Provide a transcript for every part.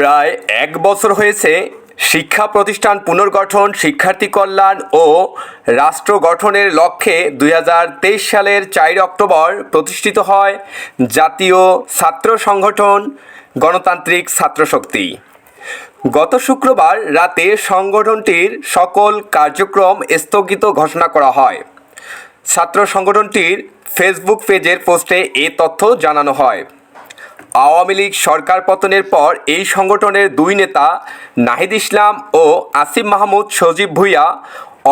প্রায় এক বছর হয়েছে শিক্ষা প্রতিষ্ঠান পুনর্গঠন, শিক্ষার্থী কল্যাণ ও রাষ্ট্র গঠনের লক্ষ্যে দু হাজার তেইশ সালের চার অক্টোবর প্রতিষ্ঠিত হয় জাতীয় ছাত্র সংগঠন গণতান্ত্রিক ছাত্রশক্তি গত শুক্রবার রাতে সংগঠনটির সকল কার্যক্রম স্থগিত ঘোষণা করা হয়। ছাত্র সংগঠনটির ফেসবুক পেজের পোস্টে এ তথ্য জানানো হয়। আওয়ামী লীগ সরকার পতনের পর এই সংগঠনের দুই নেতা, নাহিদ ইসলাম ও আসিফ মাহমুদ সজীব ভুইয়া,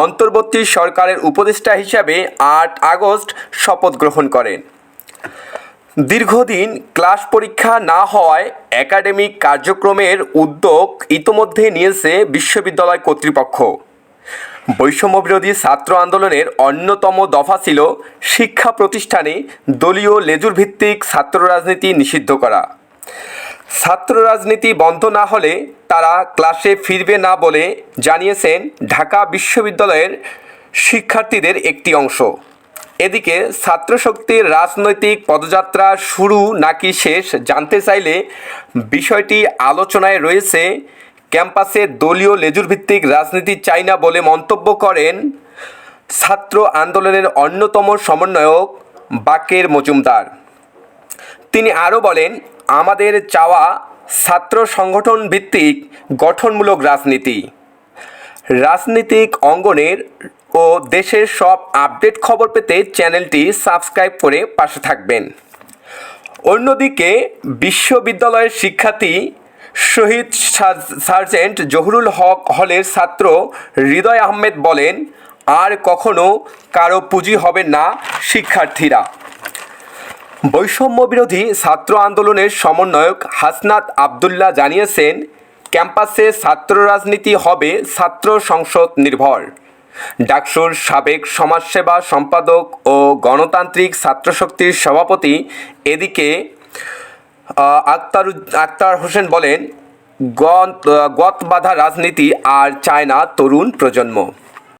অন্তর্বর্তী সরকারের উপদেষ্টা হিসাবে আট আগস্ট শপথ গ্রহণ করেন। দীর্ঘদিন ক্লাস পরীক্ষা না হওয়ায় একাডেমিক কার্যক্রমের উদ্যোগ ইতোমধ্যে নিয়েছে বিশ্ববিদ্যালয় কর্তৃপক্ষ। বৈষম্যবিরোধী ছাত্র আন্দোলনের অন্যতম দফা ছিল শিক্ষা প্রতিষ্ঠানে দলীয় লেজুর ভিত্তিক ছাত্র রাজনীতি নিষিদ্ধ করা। ছাত্র রাজনীতি বন্ধ না হলে তারা ক্লাসে ফিরবে না বলে জানিয়েছেন ঢাকা বিশ্ববিদ্যালয়ের শিক্ষার্থীদের একটি অংশ। এদিকে ছাত্রশক্তির রাজনৈতিক পদযাত্রা শুরু নাকি শেষ জানতে চাইলে বিষয়টি আলোচনায় রয়েছে ক্যাম্পাসে দলীয় লেজুর ভিত্তিক রাজনীতি চাই না বলে মন্তব্য করেন ছাত্র আন্দোলনের অন্যতম সমন্বয়ক বাকের মজুমদার। তিনি আরও বলেন, আমাদের চাওয়া ছাত্র সংগঠন ভিত্তিক গঠনমূলক রাজনীতি। রাজনীতিক অঙ্গনের ও দেশের সব আপডেট খবর পেতে চ্যানেলটি সাবস্ক্রাইব করে পাশে থাকবেন। অন্যদিকে বিশ্ববিদ্যালয়ের শিক্ষার্থী শহীদ সার- সার্জেন্ট জহুরুল হক হলের ছাত্র হৃদয় আহমেদ বলেন, আর কখনো কারও পুঁজি হবে না শিক্ষার্থীরা। বৈষম্য বিরোধী ছাত্র আন্দোলনের সমন্বয়ক হাসনাত আবদুল্লাহ জানিয়েছেন, ক্যাম্পাসে ছাত্র রাজনীতি হবে ছাত্র সংসদ নির্ভর। ডাকসুর সাবেক সমাজসেবা সম্পাদক ও গণতান্ত্রিক ছাত্রশক্তির সভাপতি এদিকে আক্তার আক্তার হোসেন বলেন গত বাধা রাজনীতি আর চায় না তরুণ প্রজন্ম।